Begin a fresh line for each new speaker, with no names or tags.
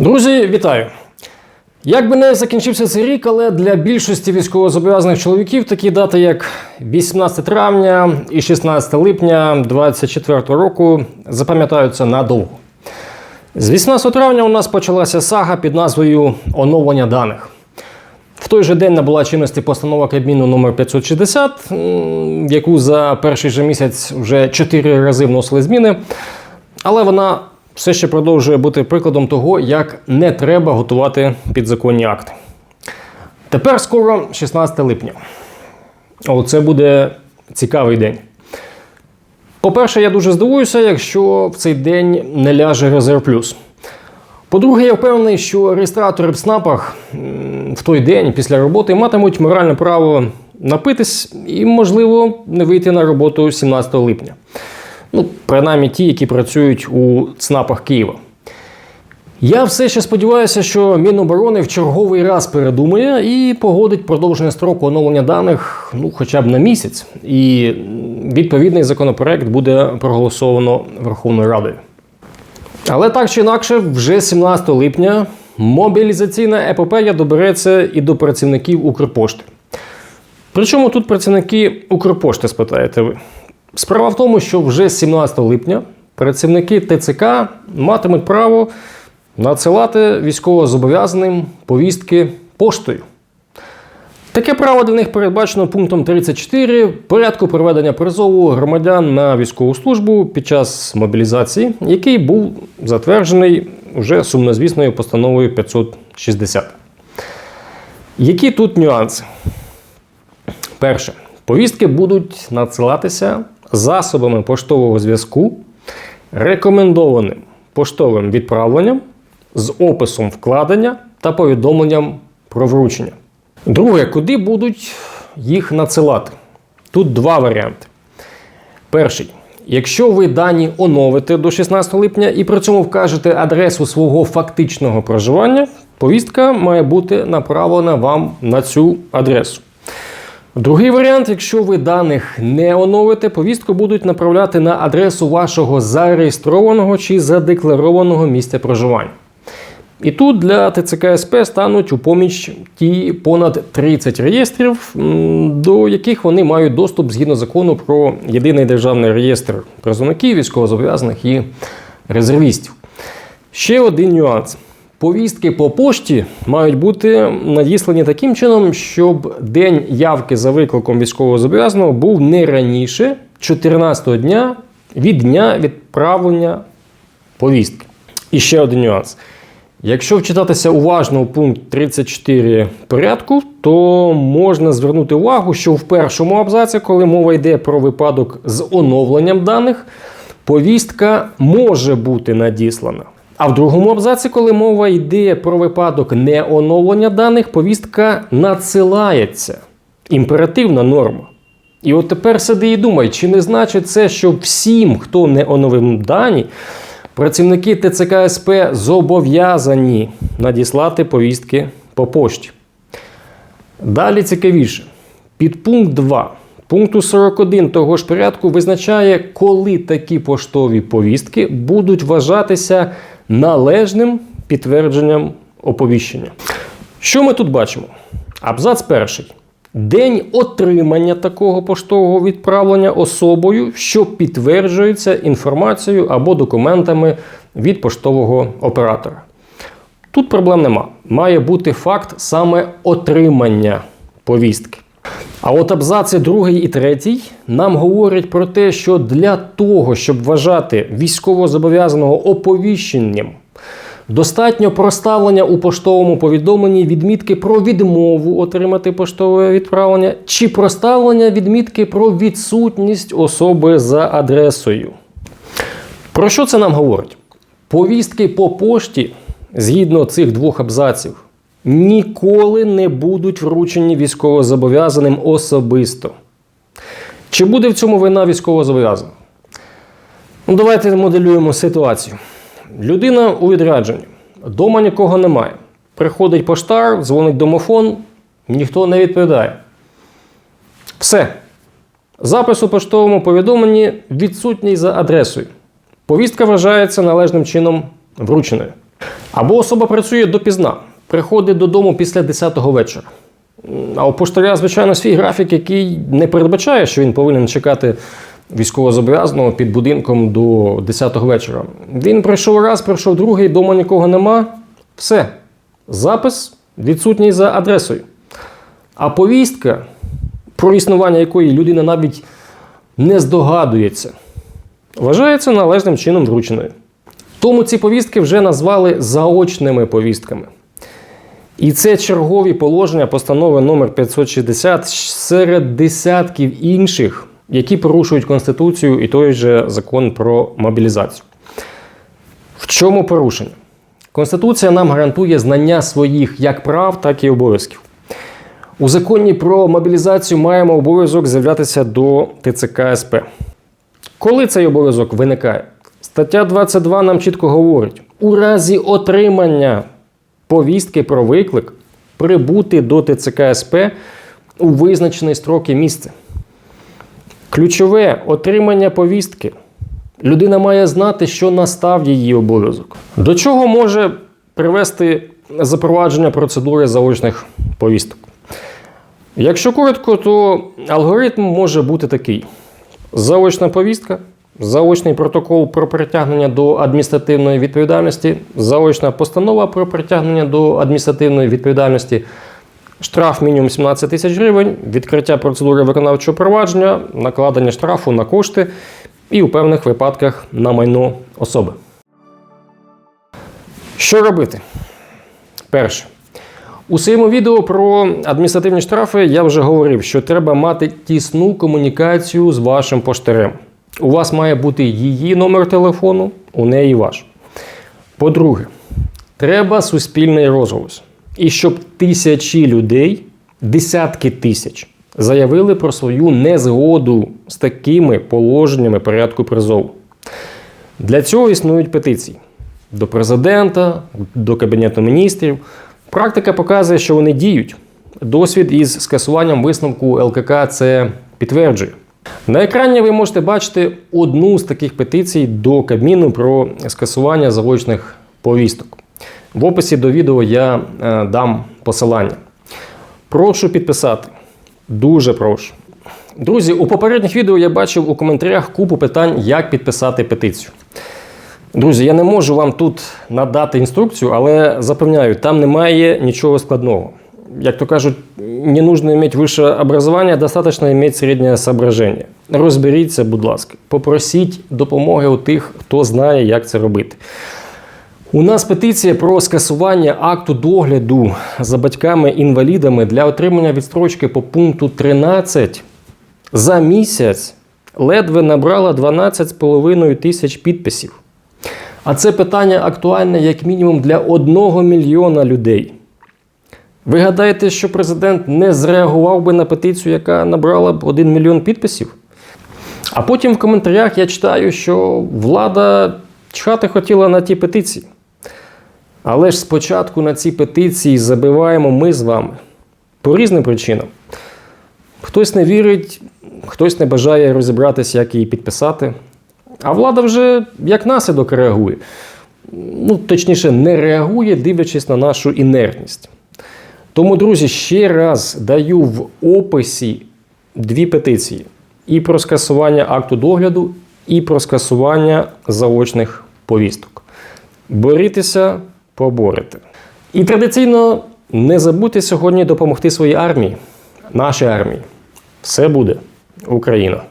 Друзі, вітаю! Як би не закінчився цей рік, але для більшості військовозобов'язаних чоловіків такі дати, як 18 травня і 16 липня 2024 року, запам'ятаються надовго. З 18 травня у нас почалася сага під назвою Оновлення даних. В той же день набула чинності постанова Кабміну номер 560, яку за перший же місяць вже 4 рази вносили зміни. Але вона все ще продовжує бути прикладом того, як не треба готувати підзаконні акти. Тепер скоро 16 липня. Оце буде цікавий день. По-перше, я дуже здивуюся, якщо в цей день не ляже резерв плюс. По-друге, я впевнений, що реєстратори в СНАПах в той день після роботи матимуть моральне право напитись і, можливо, не вийти на роботу 17 липня. Ну, принаймні ті, які працюють у ЦНАПах Києва. Я все ще сподіваюся, що Міноборони в черговий раз передумає і погодить продовження строку оновлення даних ну, хоча б на місяць. І відповідний законопроект буде проголосовано Верховною Радою. Але так чи інакше, вже 17 липня мобілізаційна епопея добереться і до працівників Укрпошти. Причому тут працівники Укрпошти, спитаєте ви. Справа в тому, що вже 17 липня працівники ТЦК матимуть право надсилати військовозобов'язаним повістки поштою. Таке право для них передбачено пунктом 34 порядку проведення призову громадян на військову службу під час мобілізації, який був затверджений уже сумнозвісною постановою 560. Які тут нюанси? Перше, повістки будуть надсилатися засобами поштового зв'язку, рекомендованим поштовим відправленням з описом вкладення та повідомленням про вручення. Друге, куди будуть їх надсилати? Тут два варіанти. Перший. Якщо ви дані оновите до 16 липня і при цьому вкажете адресу свого фактичного проживання, повістка має бути направлена вам на цю адресу. Другий варіант, якщо ви даних не оновите, повістку будуть направляти на адресу вашого зареєстрованого чи задекларованого місця проживання. І тут для ТЦК СП стануть у поміч ті понад 30 реєстрів, до яких вони мають доступ згідно закону про єдиний державний реєстр призовників, військовозобов'язаних і резервістів. Ще один нюанс. Повістки по пошті мають бути надіслані таким чином, щоб день явки за викликом військовозобов'язаного був не раніше 14-го дня від дня відправлення повістки. І ще один нюанс. Якщо вчитатися уважно у пункт 34 порядку, то можна звернути увагу, що в першому абзаці, коли мова йде про випадок з оновленням даних, повістка може бути надіслана. А в другому абзаці, коли мова йде про випадок неоновлення даних, повістка надсилається. Імперативна норма. І от тепер сиди і думай, чи не значить це, що всім, хто не оновив дані, працівники ТЦК СП зобов'язані надіслати повістки по пошті. Далі цікавіше. Підпункт 2 пункту 41 того ж порядку визначає, коли такі поштові повістки будуть вважатися належним підтвердженням оповіщення. Що ми тут бачимо? Абзац перший. День отримання такого поштового відправлення особою, що підтверджується інформацією або документами від поштового оператора. Тут проблем нема. Має бути факт саме отримання повістки. А от абзаци 2 і 3 нам говорять про те, що для того, щоб вважати військовозобов'язаного оповіщенням, достатньо проставлення у поштовому повідомленні відмітки про відмову отримати поштове відправлення чи проставлення відмітки про відсутність особи за адресою. Про що це нам говорить? Повістки по пошті, згідно цих двох абзаців, ніколи не будуть вручені військовозобов'язаним особисто. Чи буде в цьому вина військовозобов'язаного? Ну, давайте моделюємо ситуацію. Людина у відрядженні, дома нікого немає. Приходить поштар, дзвонить домофон, ніхто не відповідає. Все. Запис у поштовому повідомленні відсутній за адресою. Повістка вважається належним чином врученою. Або особа працює допізна, приходить додому після 10-го вечора. А у поштаря, звичайно, свій графік, який не передбачає, що він повинен чекати військовозобов'язаного під будинком до 10-го вечора. Він прийшов раз, прийшов другий, вдома нікого нема. Все. Запис відсутній за адресою. А повістка, про існування якої людина навіть не здогадується, вважається належним чином врученою. Тому ці повістки вже назвали заочними повістками. І це чергові положення постанови номер 560 серед десятків інших, які порушують Конституцію і той же закон про мобілізацію. В чому порушення? Конституція нам гарантує знання своїх як прав, так і обов'язків. У законі про мобілізацію маємо обов'язок з'являтися до ТЦК СП. Коли цей обов'язок виникає? Стаття 22 нам чітко говорить: у разі отримання повістки про виклик прибути до ТЦК СП у визначений строк і місце. Ключове отримання повістки. Людина має знати, що настав її обов'язок. До чого може привести запровадження процедури заочних повісток? Якщо коротко, то алгоритм може бути такий: заочна повістка, заочний протокол про притягнення до адміністративної відповідальності, заочна постанова про притягнення до адміністративної відповідальності, штраф мінімум 17 тисяч гривень, відкриття процедури виконавчого провадження, накладення штрафу на кошти і у певних випадках на майно особи. Що робити? Перше. У своєму відео про адміністративні штрафи я вже говорив, що треба мати тісну комунікацію з вашим поштарем. У вас має бути її номер телефону, у неї ваш. По-друге, треба суспільний розголос. І щоб тисячі людей, десятки тисяч, заявили про свою незгоду з такими положеннями порядку призову. Для цього існують петиції до президента, до Кабінету міністрів. Практика показує, що вони діють. Досвід із скасуванням висновку ЛКК це підтверджує. На екрані ви можете бачити одну з таких петицій до Кабміну про скасування заочних повісток. В описі до відео я е, дам посилання. Прошу підписати. Дуже прошу. Друзі, у попередніх відео я бачив у коментарях купу питань, як підписати петицію. Друзі, я не можу вам тут надати інструкцію, але запевняю, там немає нічого складного. Як то кажуть, не нужно иметь высшее образование, достаточно иметь середнє соображення. Розберіться, будь ласка, попросіть допомоги у тих, хто знає, як це робити. У нас петиція про скасування акту догляду за батьками-інвалідами для отримання відстрочки по пункту 13 за місяць ледве набрала 12,5 тисяч підписів. А це питання актуальне як мінімум для 1 мільйона людей. Ви гадаєте, що президент не зреагував би на петицію, яка набрала б 1 мільйон підписів? А потім в коментарях я читаю, що влада чхати хотіла на ті петиції. Але ж спочатку на ці петиції забиваємо ми з вами по різним причинам. Хтось не вірить, хтось не бажає розібратися, як її підписати. А влада вже як наслідок реагує. Ну, точніше, не реагує, дивлячись на нашу інертність. Тому, друзі, ще раз даю в описі дві петиції: і про скасування акту догляду, і про скасування заочних повісток. Борітеся, поборете. І традиційно не забудьте сьогодні допомогти своїй армії, нашій армії. Все буде Україна!